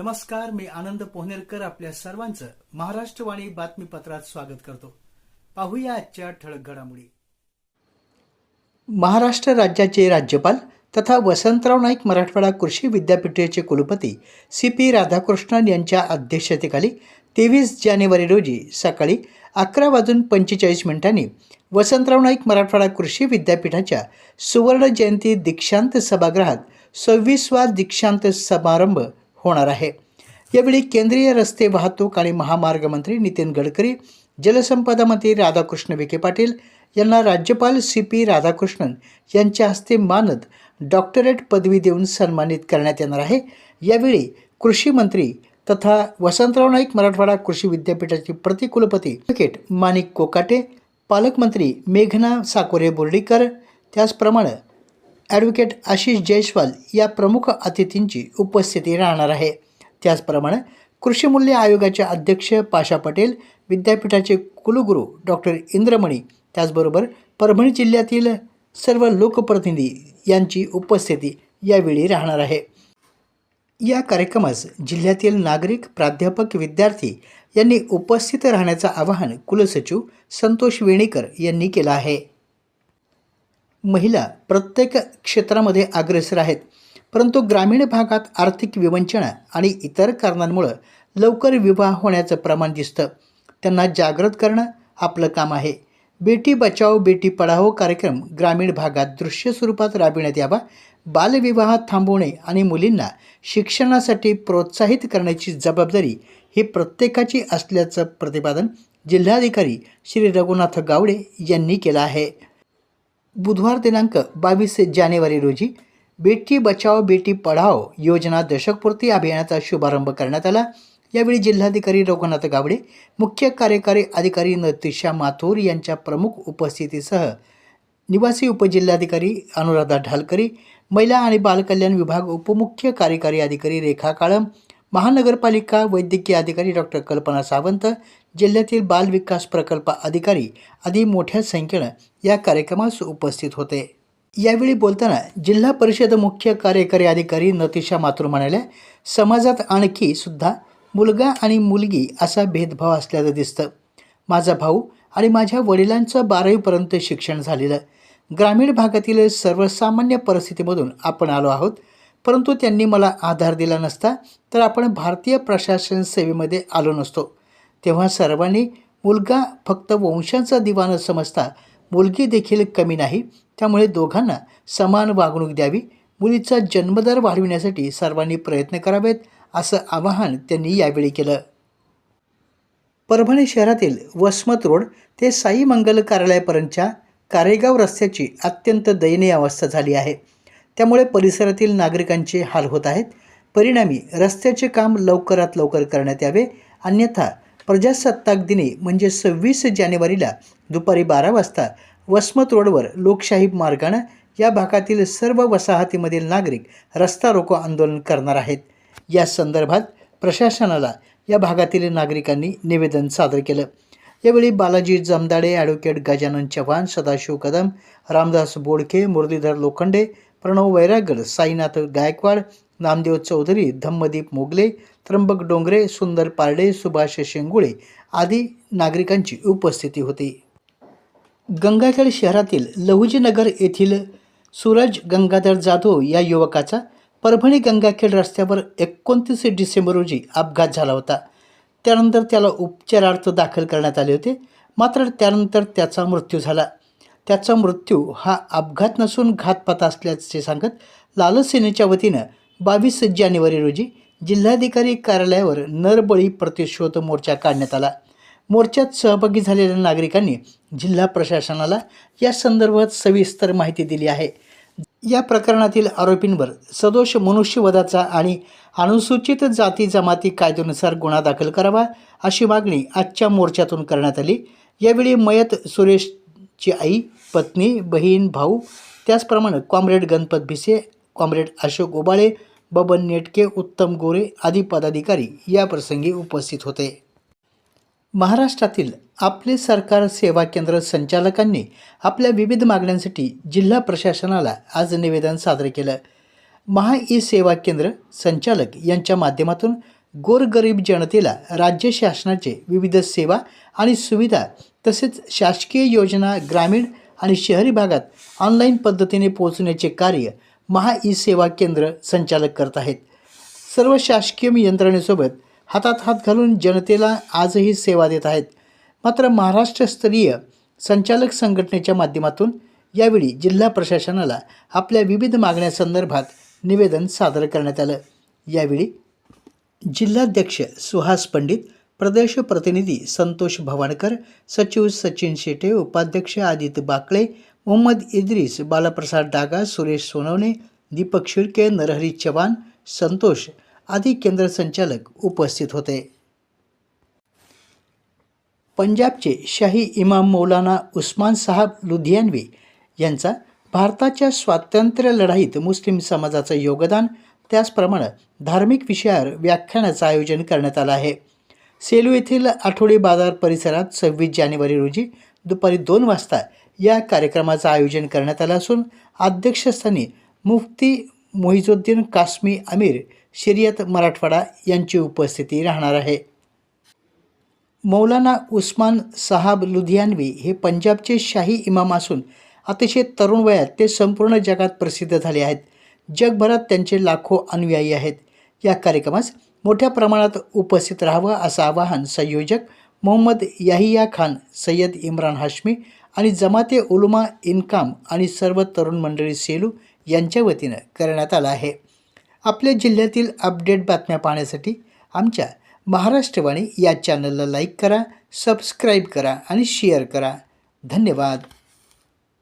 नमस्कार मी आनंद पोहनेरकर आपल्या सर्वांचं महाराष्ट्रवाणी बातमीपत्रात स्वागत करतो. पाहूया आजच्या ठळक घडामोडी. महाराष्ट्र राज्याचे राज्यपाल तथा वसंतराव नाईक मराठवाडा कृषी विद्यापीठाचे कुलपती सी पी राधाकृष्णन यांच्या अध्यक्षतेखाली तेवीस जानेवारी रोजी सकाळी अकरा वाजून पंचेचाळीस मिनिटांनी वसंतराव नाईक मराठवाडा कृषी विद्यापीठाच्या सुवर्ण जयंती दीक्षांत सभागृहात सव्वीसवा दीक्षांत समारंभ होणार आहे. यावेळी केंद्रीय रस्ते वाहतूक आणि महामार्ग मंत्री नितीन गडकरी जलसंपदा मंत्री राधाकृष्ण विखे पाटील यांना राज्यपाल सी पी राधाकृष्णन यांच्या हस्ते मानद डॉक्टरेट पदवी देऊन सन्मानित करण्यात येणार आहे. यावेळी कृषी मंत्री तथा वसंतराव नाईक मराठवाडा कृषी विद्यापीठाचे प्रतिकुलपती क्रिकेट माणिक कोकाटे पालकमंत्री मेघना साकोरे बोर्डीकर त्याचप्रमाणे ॲडव्होकेट आशिष जयस्वाल या प्रमुख अतिथींची उपस्थिती राहणार आहे. त्याचप्रमाणे कृषी मूल्य आयोगाचे अध्यक्ष पाशा पटेल विद्यापीठाचे कुलगुरू डॉक्टर इंद्रमणी त्याचबरोबर परभणी जिल्ह्यातील सर्व लोकप्रतिनिधी यांची उपस्थिती यावेळी राहणार आहे. या कार्यक्रमास जिल्ह्यातील नागरिक प्राध्यापक विद्यार्थी यांनी उपस्थित राहण्याचं आवाहन कुलसचिव संतोष वेणेकर यांनी केलं आहे. महिला प्रत्येक क्षेत्रामध्ये अग्रेसर आहेत. परंतु ग्रामीण भागात आर्थिक विवंचना आणि इतर कारणांमुळं लवकर विवाह होण्याचं प्रमाण दिसतं. त्यांना जागृत करणं आपलं काम आहे. बेटी बचाओ बेटी पढाओ कार्यक्रम ग्रामीण भागात दृश्य स्वरूपात राबविण्यात यावा. बालविवाह थांबवणे आणि मुलींना शिक्षणासाठी प्रोत्साहित करण्याची जबाबदारी ही प्रत्येकाची असल्याचं प्रतिपादन जिल्हाधिकारी श्री रघुनाथ गावडे यांनी केलं आहे. बुधवार दिनांक बावीस जानेवारी रोजी बेटी बचाओ बेटी पढाओ योजना दशकपूर्ती अभियानाचा शुभारंभ करण्यात आला. यावेळी जिल्हाधिकारी रघुनाथ गावडे मुख्य कार्यकारी अधिकारी नतिशा माथूर यांच्या प्रमुख उपस्थितीसह निवासी उपजिल्हाधिकारी अनुराधा ढालकरी महिला आणि बालकल्याण विभाग उपमुख्य कार्यकारी अधिकारी रेखा काळम महानगरपालिका वैद्यकीय अधिकारी डॉक्टर कल्पना सावंत जिल्ह्यातील बाल विकास प्रकल्प अधिकारी आदी मोठ्या संख्येनं या कार्यक्रमास उपस्थित होते. यावेळी बोलताना जिल्हा परिषद मुख्य कार्यकारी अधिकारी नतिशा माथुर म्हणाल्या समाजात आणखी सुद्धा मुलगा आणि मुलगी असा भेदभाव असल्याचं दिसतं. माझा भाऊ आणि माझ्या वडिलांचं बारावीपर्यंत शिक्षण झालेलं. ग्रामीण भागातील सर्वसामान्य परिस्थितीमधून आपण आलो आहोत. परंतु त्यांनी मला आधार दिला नसता तर आपण भारतीय प्रशासन सेवेमध्ये आलो नसतो. तेव्हा सर्वांनी मुलगा फक्त वंशाचा दिवा न समजता मुलगी देखील कमी नाही. त्यामुळे दोघांना समान वागणूक द्यावी. मुलीचा जन्मदर वाढविण्यासाठी सर्वांनी प्रयत्न करावेत असं आवाहन त्यांनी यावेळी केलं. परभणी शहरातील वसमत रोड ते साई मंगल कार्यालयापर्यंतच्या कारेगाव रस्त्याची अत्यंत दयनीय अवस्था झाली आहे. त्यामुळे परिसरातील नागरिकांचे हाल होत आहेत. परिणामी रस्त्याचे काम लवकरात लवकर करण्यात यावे. अन्यथा प्रजासत्ताक दिनी म्हणजे सव्वीस जानेवारीला दुपारी बारा वाजता वसमत रोडवर लोकशाही मार्गानं या भागातील सर्व वसाहतीमधील नागरिक रस्ता रोको आंदोलन करणार आहेत. या संदर्भात प्रशासनाला या भागातील नागरिकांनी निवेदन सादर केलं. यावेळी बालाजी जमदाडे ॲडव्होकेट गजानन चव्हाण सदाशिव कदम रामदास बोडके मुरलीधर लोखंडे प्रणव वैरागड साईनाथ गायकवाड नामदेव चौधरी धम्मदीप मोगले त्र्यंबक डोंगरे सुंदर पारडे सुभाष शेंगुळे आदी नागरिकांची उपस्थिती होती. गंगाखेड शहरातील लहुजीनगर येथील सूरज गंगाधर जाधव या युवकाचा परभणी गंगाखेड रस्त्यावर एकोणतीस डिसेंबर रोजी अपघात झाला होता. त्यानंतर त्याला उपचारार्थ दाखल करण्यात आले होते. मात्र त्यानंतर त्याचा मृत्यू झाला. त्याचा मृत्यू हा अपघात नसून घातपात असल्याचे सांगत लालसेनेच्या वतीनं बावीस जानेवारी रोजी जिल्हाधिकारी कार्यालयावर नरबळी प्रतिशोध मोर्चा काढण्यात आला. मोर्चात सहभागी झालेल्या नागरिकांनी जिल्हा प्रशासनाला या संदर्भात सविस्तर माहिती दिली आहे. या प्रकरणातील आरोपींवर सदोष मनुष्यवधाचा आणि अनुसूचित जाती जमाती कायद्यानुसार गुन्हा दाखल करावा अशी मागणी आजच्या मोर्चातून करण्यात आली. यावेळी मयत सुरेशची आई पत्नी बहीण भाऊ त्याचप्रमाणे कॉम्रेड गणपत भिसे कॉम्रेड अशोक ओबाळे बबन नेटके उत्तम गोरे आदी पदाधिकारी या प्रसंगी उपस्थित होते. महाराष्ट्रातील आपले सरकार सेवा केंद्र संचालकांनी आपल्या विविध मागण्यांसाठी जिल्हा प्रशासनाला आज निवेदन सादर केलं. महा ई सेवा केंद्र संचालक यांच्या माध्यमातून गोरगरीब जनतेला राज्य शासनाचे विविध सेवा आणि सुविधा तसेच शासकीय योजना ग्रामीण आणि शहरी भागात ऑनलाईन पद्धतीने पोहोचण्याचे कार्य महा ई सेवा केंद्र संचालक करत आहेत. सर्व शासकीय यंत्रणेसोबत हातात हात घालून जनतेला आजही सेवा देत आहेत. मात्र महाराष्ट्रस्तरीय संचालक संघटनेच्या माध्यमातून यावेळी जिल्हा प्रशासनाला आपल्या विविध मागण्यासंदर्भात निवेदन सादर करण्यात आलं. यावेळी जिल्हाध्यक्ष सुहास पंडित प्रदेश प्रतिनिधी संतोष भवाणकर सचिव सचिन शेटे उपाध्यक्ष आदित्य बाकळे मोहम्मद इद्रिस बालाप्रसाद डागा सुरेश सोनवणे दीपक शिर्के नरहरी चव्हाण संतोष आदी केंद्र संचालक उपस्थित होते. पंजाबचे शाही इमाम मौलाना उस्मान साहब लुधियानवी यांचा भारताच्या स्वातंत्र्य लढाईत मुस्लिम समाजाचं योगदान त्याचप्रमाणे धार्मिक विषयावर व्याख्यानाचं आयोजन करण्यात आलं आहे. सेलू येथील आठवडी बाजार परिसरात सव्वीस जानेवारी रोजी दुपारी दोन वाजता या कार्यक्रमाचं आयोजन करण्यात आलं असून अध्यक्षस्थानी मुफ्ती मोहिजुद्दीन कास्मी अमीर शर्यत मराठवाडा यांची उपस्थिती राहणार आहे. मौलाना उस्मान साहाब लुधियानवी हे पंजाबचे शाही इमाम असून अतिशय तरुण वयात ते संपूर्ण जगात प्रसिद्ध झाले आहेत. जगभरात त्यांचे लाखो अनुयायी आहेत. या कार्यक्रमास मोठ्या प्रमाणात उपस्थित राहावं असं आवाहन संयोजक मोहम्मद याहिया खान सय्यद इम्रान हाशमी आणि जमाते उलमा इन्काम आणि सर्व तरुण मंडळी सेलू यांच्या वतीनं करण्यात आला आहे. आपल्या जिल्ह्यातील अपडेट बातम्या पाहण्यासाठी आमच्या महाराष्ट्रवाणी या चॅनलला लाईक करा सबस्क्राईब करा आणि शेअर करा. धन्यवाद.